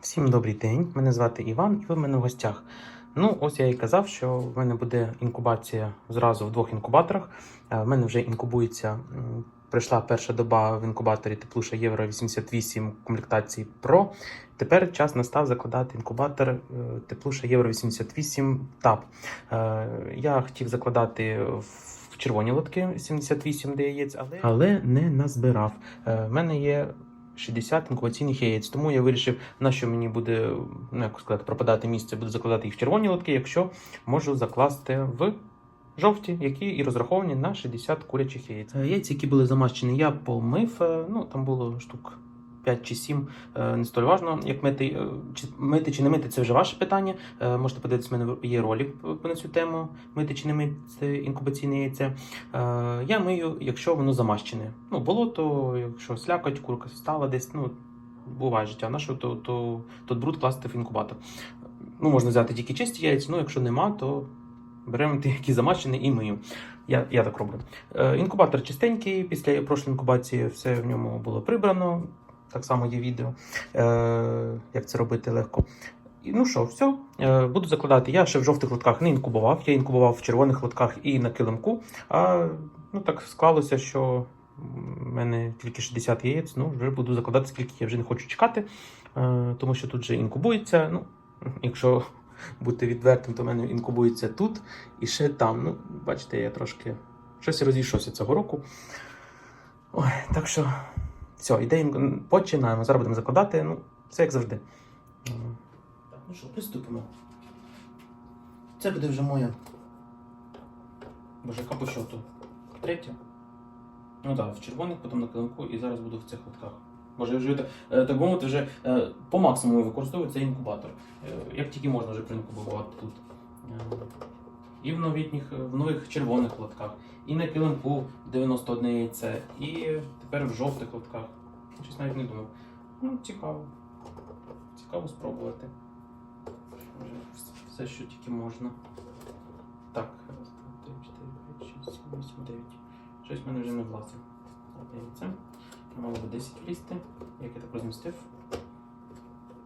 Всім добрий день. Мене звати Іван, і ви в мене в гостях. Ну, ось я і казав, що в мене буде інкубація зразу в двох інкубаторах. Е, В мене вже інкубується. Прийшла перша доба в інкубаторі Теплуша Євро 88 комплектації Pro. Тепер час настав закладати інкубатор е, Теплуша Євро 88 TAP. Е, Я хотів закладати в червоні лотки 78 де яєць, але, але не назбирав. В мене є 60 інкубаційних яєць, тому я вирішив, на що мені буде ну, як сказати, пропадати місце, буду закладати їх в червоні лотки, якщо можу закласти в жовті, які і розраховані на 60 курячих яєць. Е, Яйця, які були замащені, я помив. е, Ну там було штук 5 чи 7, е, не столь важно, як мити, е, чи мити чи не мити, це вже ваше питання. Е, Можете подивитися, в мене є ролик на цю тему: мити чи не мити інкубаційне яйце. Я мию, якщо воно замащене. Ну, болото, якщо слякоть, курка стала десь, ну, буває життя. На що то, то, то бруд класти в інкубатор. Ну, можна взяти тільки чисті яйця, ну якщо нема, то беремо ті, які замащені, і мию. Я, я так роблю. Е, інкубатор чистенький, після прошлої інкубації все в ньому було прибрано. Так само є відео, е, як це робити легко. І, ну що, все, буду закладати. Я ще в жовтих лотках не інкубував, я інкубував в червоних лотках і на килимку. А ну так склалося, що в мене тільки 60 яєць. Ну, вже буду закладати, скільки я вже не хочу чекати, е, тому що тут вже інкубується. Ну, якщо бути відвертим, то в мене інкубується тут і ще там. Ну, бачите, я трошки щось розійшовся цього року. Ой, так що, все, ідею починаємо. Зараз будемо закладати. Ну, все як завжди. Так, ну що, приступимо. Це буде вже моя. Боже, по счету? Третя. Ну так, в червоних, потім на килимку і зараз буду в цих лотках. Може, я вже так, е, би мовити, вже е, по максимуму використовую цей інкубатор. Е, Як тільки можна вже проінкубувати тут. І в новітніх, в нових червоних лотках, і на килимку 91 яйце, і тепер в жовтих лотках. Щось навіть не думав. Ну, цікаво. Цікаво спробувати. Все, що тільки можна. Так, раз, два, три, чотири, п'ять, шість, сім, вісім, дев'ять. Щось мене вже не влазить. Здається. Мало би 10 влізти. Як я так розмістив?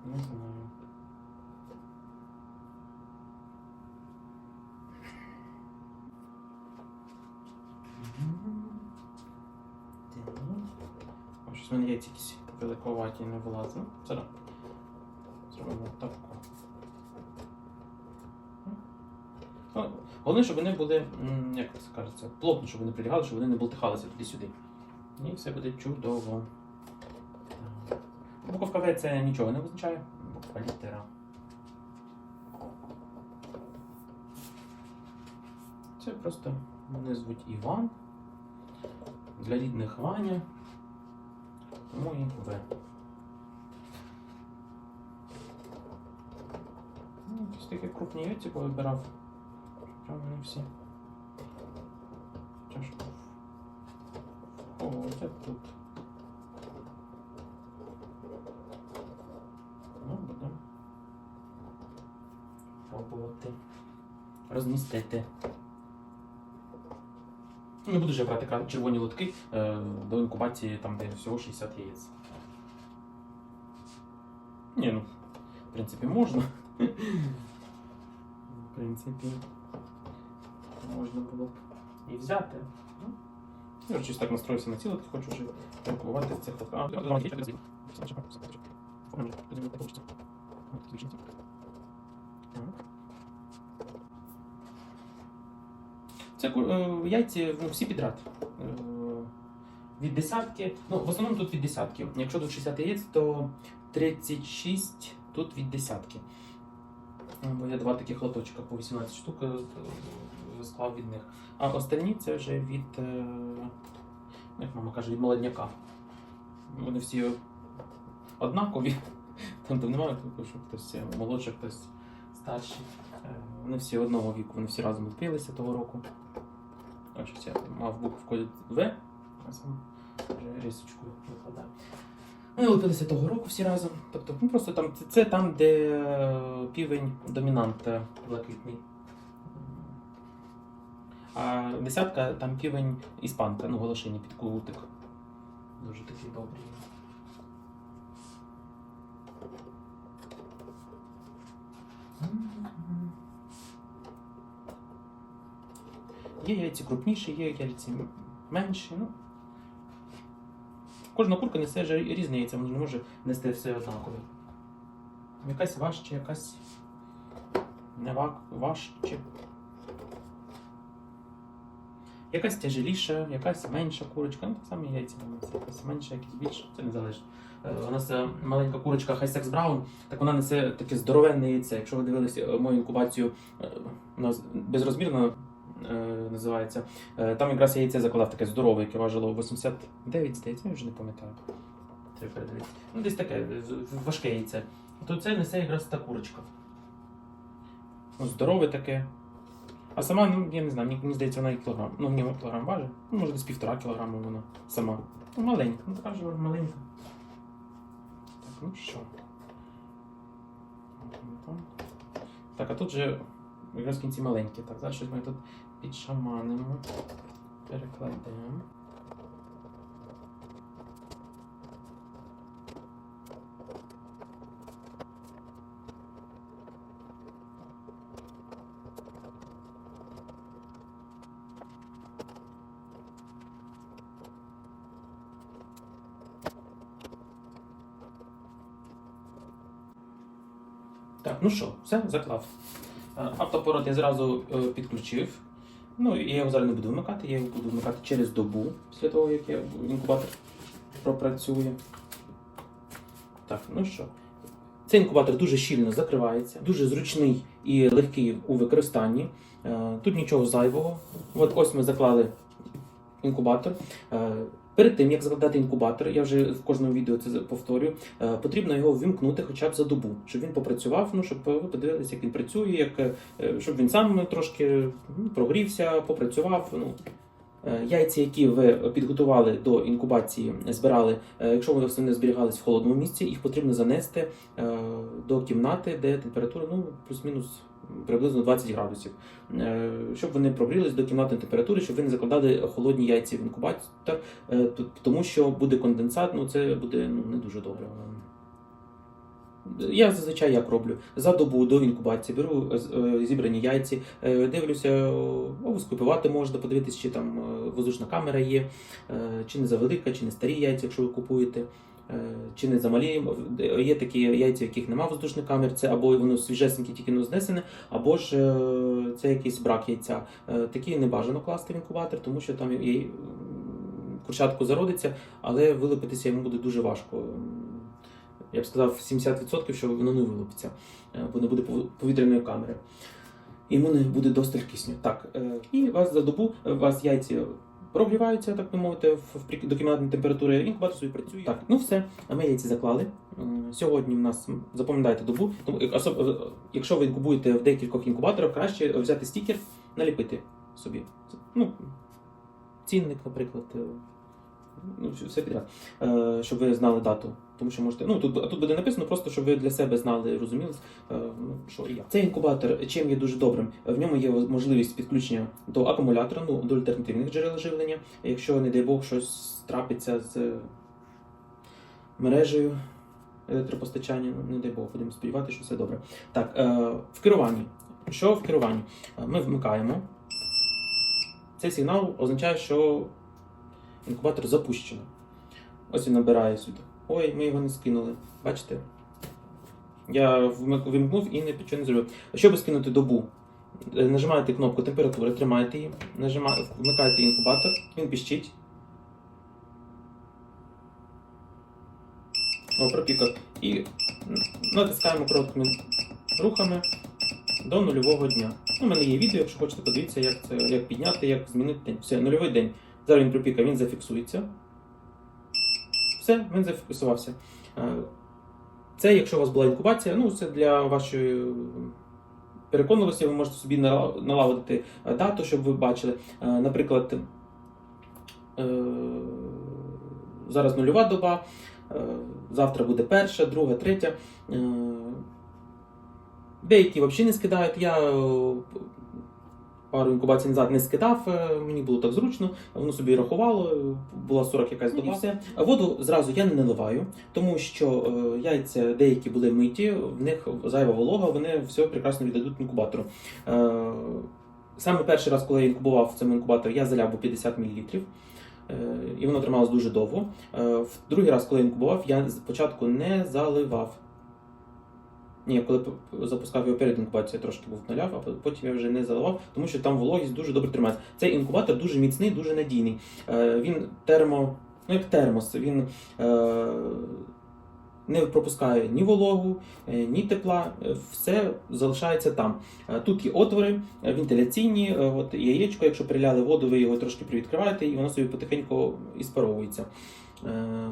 Не знаю. Так. Яйця якісь великоваті не влазить. Зараз. Зробимо так. Ну, Головне, щоб вони були, як це кажеться, плотно, щоб вони прилягали, щоб вони не болтихалися туди-сюди. І все буде чудово. Буковка В це нічого не означає. Буква літера. Це просто мене звуть Іван. Для рідних Ваня. Тому і В. Ну, Якісь такі крупні яйці повибирав. Прямо вони всі. Тяжко. О, як тут. Ну, будемо пробувати розмістити. Не буду вже брати кра- червоні лотки е, до інкубації, там, де всього 60 яєць. Ні, ну, в принципі, можна. В принципі, можна було б і взяти. Ну, я щось так настроївся на ці лотки, хочу вже інкубувати в цих лотках. А, давай, я тебе Так. Це е, яйці ну, всі підряд. Е, Від десятки, ну в основному тут від десятки. Якщо тут 60 яєць, то 36 тут від десятки. Е, Бо я два таких лоточка по 18 штук е, склав від них. А остальні це вже від, е, як мама каже, від молодняка. Вони всі однакові. Там, там немає такого, що хтось молодший, хтось старший. Вони всі одного віку, вони всі разом лупилися того року. Що я мав буковку В, а сам вже рисочку викладаю. Вони лупилися того року всі разом. Тобто, ну просто там це, це там, де е, півень домінант е, блакитний. А десятка там півень іспанка, ну голошині під кулутик. Дуже такий добрий. Є яйці крупніші, є яйці менші. Ну. Кожна курка несе ж різне яйця, вона не може нести все однакове. Якась важче, якась не важче. Якась тяжеліша, якась менша курочка, ну так само яйця несе, якась менша, якась більша, це не залежить. Е, У нас е, маленька курочка Хайсекс Браун, так вона несе таке здоровенне яйце. Якщо ви дивилися е, мою інкубацію, безрозмірна е, називається. Е, Там якраз я яйце закладав таке здорове, яке важило 89, здається, я вже не пам'ятаю. Ну, десь таке важке яйце. То це несе якраз та курочка. Ну, здорове таке. А сама, ну, я не знаю, мені, здається, вона і кілограм. Ну, мені кілограм важить. Ну, може, десь півтора кілограма вона сама. Ну, маленька, ну така вже маленька. Так, ну що. Так, а тут же якраз в кінці маленькі. Так, зараз щось ми тут підшаманимо. Перекладемо. Так, ну що, все, заклав. Е, Автопорот я зразу е, підключив. Ну, я його зараз не буду вмикати, я його буду вмикати через добу після того, як я інкубатор пропрацює. Так, ну що. Цей інкубатор дуже щільно закривається, дуже зручний і легкий у використанні. Е, Тут нічого зайвого. От ось ми заклали інкубатор. Перед тим як закладати інкубатор, я вже в кожному відео це повторюю, е, потрібно його вимкнути хоча б за добу, щоб він попрацював, ну щоб ви подивилися, як він працює, як, е, щоб він сам трошки ну, прогрівся, попрацював. Ну. Е, Яйця, які ви підготували до інкубації, збирали, якщо вони не зберігались в холодному місці, їх потрібно занести до кімнати, де температура ну, плюс-мінус приблизно 20 градусів, Е, щоб вони прогрілись до кімнатної температури, щоб ви не закладали холодні яйця в інкубатор, е, тому що буде конденсат, ну це буде ну, не дуже добре. Я зазвичай як роблю за добу до інкубації беру е, зібрані яйці, дивлюся, скупувати можна, подивитися, чи там воздушна камера є, чи не завелика, чи не старі яйця, якщо ви купуєте. Е, Чи не замалі є такі яйця, в яких немає воздушних камер, це або воно свіжесеньке, тільки не знесене, або ж е, це якийсь брак яйця. Е, Такі не бажано класти в інкубатор, тому що там курчатку зародиться, але вилупитися йому буде дуже важко. Я б сказав 70%, що воно не вилупиться, е, бо не буде повітряної камери. Йому не буде досталь кисню. Так, е, і вас за добу е, вас яйці прогріваються, так би мовити, в, в до кімнатної температури, інкубатор собі працює. Так, ну все, ми яйці заклали. Сьогодні в нас запам'ятайте добу. Тому, е, особ- е, якщо ви інкубуєте в декількох інкубаторах, краще взяти стікер, наліпити собі. Ну, цінник, наприклад. е, Ну, все підряд, е, щоб ви знали дату. Тому що можете. Ну тут, тут буде написано, просто щоб ви для себе знали, розуміли, е, ну, що і як. Цей інкубатор чим є дуже добрим. В ньому є можливість підключення до акумулятора, ну до альтернативних джерел живлення. Якщо, не дай Бог, щось трапиться з мережею електропостачання, ну не дай Бог, будемо сподіватися, що все добре. Так, е, в керуванні. Що в керуванні? Е, Ми вмикаємо. Цей сигнал означає, що інкубатор запущено. Ось він набирає сюди. Ой, ми його не скинули. Bачите? Я вимкнув і не нічого не зробив. Щоб скинути добу, е, нажимаєте кнопку температури, тримаєте її, нажимаєте, вмикаєте інкубатор, він піщить. О, пропікав. І натискаємо короткими рухами до нульового дня. У мене є відео, якщо хочете подивитися, як це як підняти, як змінити день. Все, нульовий день. Зараз він пропікає, він зафіксується. Все, він зафіксувався. Е, Це, якщо у вас була інкубація, ну це для вашої переконливості, ви можете собі налагодити е, дату, щоб ви бачили. Е, Наприклад, зараз нульова доба, завтра буде перша, друга, третя. Деякі взагалі не скидають. Я пару інкубацій назад не скидав, е, мені було так зручно, воно собі рахувало, була 40 якась доба. все. Воду зразу я не наливаю, тому що е, яйця деякі були миті, в них зайва волога, вони все прекрасно віддадуть інкубатору. Е, Саме перший раз, коли я інкубував в цьому інкубаторі, я заляв 50 мл. І воно трималось дуже довго. В другий раз, коли я інкубував, я спочатку не заливав. Ні, коли запускав його перед інкубацією, я трошки був наляв, а потім я вже не заливав, тому що там вологість дуже добре тримається. Цей інкубатор дуже міцний, дуже надійний. Е, Він термо, ну як термос, він е, не пропускає ні вологу, е, ні тепла, все залишається там. Тут є отвори вентиляційні, от яєчко, якщо приляли воду, ви його трошки привідкриваєте, і воно собі потихеньку іспаровується. Е,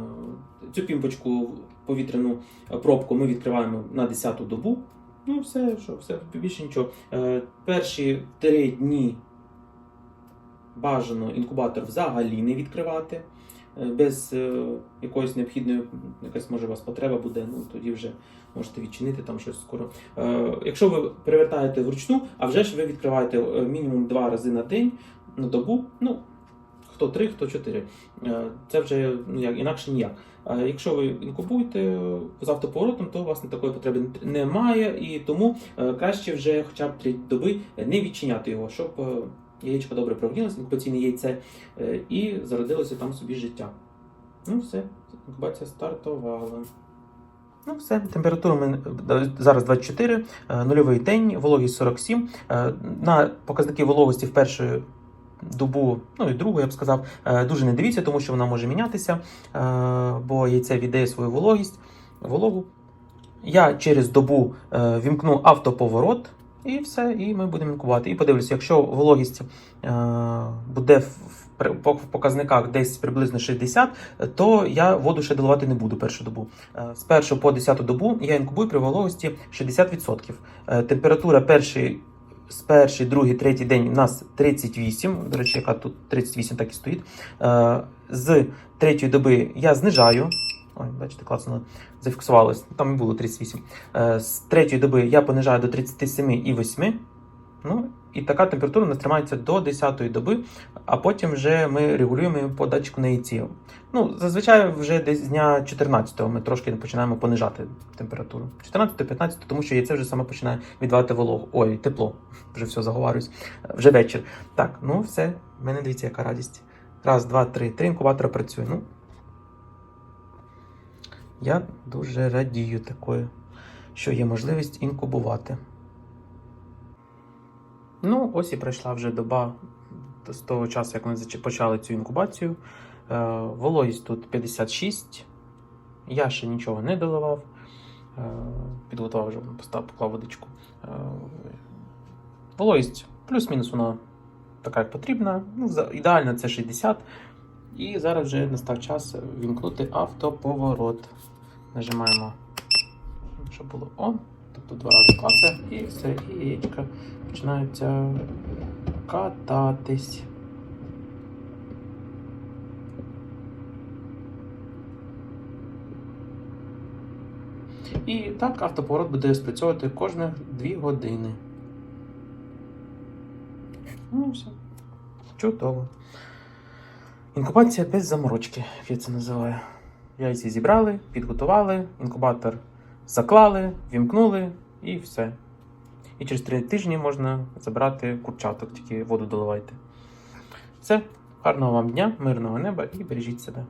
Цю пімпочку повітряну пробку ми відкриваємо на 10-ту добу. Ну, все, що, все, більше нічого. Е, Перші три дні бажано інкубатор взагалі не відкривати. Е, Без якоїсь необхідної, якась може у вас потреба буде, ну тоді вже можете відчинити там щось скоро. Якщо ви перевертаєте вручну, а вже ж ви відкриваєте мінімум два рази на день на добу. Ну, хто три, хто чотири. Е, Це вже ну, інакше ніяк. Якщо ви інкубуєте з автоповоротом, то у вас такої потреби немає, і тому е, краще вже хоча б три доби не відчиняти його, щоб е, яєчко добре прогрілося, інкубаційне яйце, і зародилося там собі життя. Ну, все, інкубація стартувала. Ну, все, температура е, зараз 24, е, нульовий день, вологість 47. Е, На показники вологості в першу добу, ну і другу, я б сказав, е, дуже не дивіться, тому що вона може мінятися, е, бо яйце віддає свою вологість, вологу. Я через добу е, вімкну автоповорот. І все, і ми будемо інкувати. І подивлюся, якщо вологість буде в, показниках десь приблизно 60, то я воду ще доливати не буду першу добу. З першої по 10 добу я інкубую при вологості 60%. Е, Температура перший, з перший, другий, третій день у нас 38. До речі, яка тут 38 так і стоїть. Е, З третьої доби я знижаю. Ой, бачите, класно зафіксувалось. Там і було 38. Е, З третьої доби я понижаю до 37,8. Ну, і така температура у нас тримається до 10-ї доби, а потім вже ми регулюємо по датчику на яйці. Ну, зазвичай вже десь з дня 14-го ми трошки починаємо понижати температуру. 14-15, тому що яйце вже саме починає віддавати вологу. Ой, тепло. Вже все заговарююсь. Вже вечір. Так, ну все. В мене дивіться, яка радість. Раз, два, три. Три інкубатора працює. Ну, я дуже радію такою, що є можливість інкубувати. Ну, ось і пройшла вже доба з того часу, як ми почали цю інкубацію. Е, вологість тут 56. Я ще нічого не доливав. Е, підготував вже поклав водичку. Е, вологість плюс-мінус вона така, як потрібна. Ну, ідеально це 60. І зараз вже настав час вімкнути автоповорот. Нажимаємо, щоб було он. Тобто два рази клацає, і все, і яєчка починаються кататись. І так автоповорот буде спрацьовувати кожні 2 години. Ну, все. Чудово. Інкубація без заморочки, як я це називаю. Яйця зібрали, підготували, інкубатор заклали, вімкнули і все. І через три тижні можна забрати курчаток, тільки воду доливайте. Все, гарного вам дня, мирного неба і бережіть себе.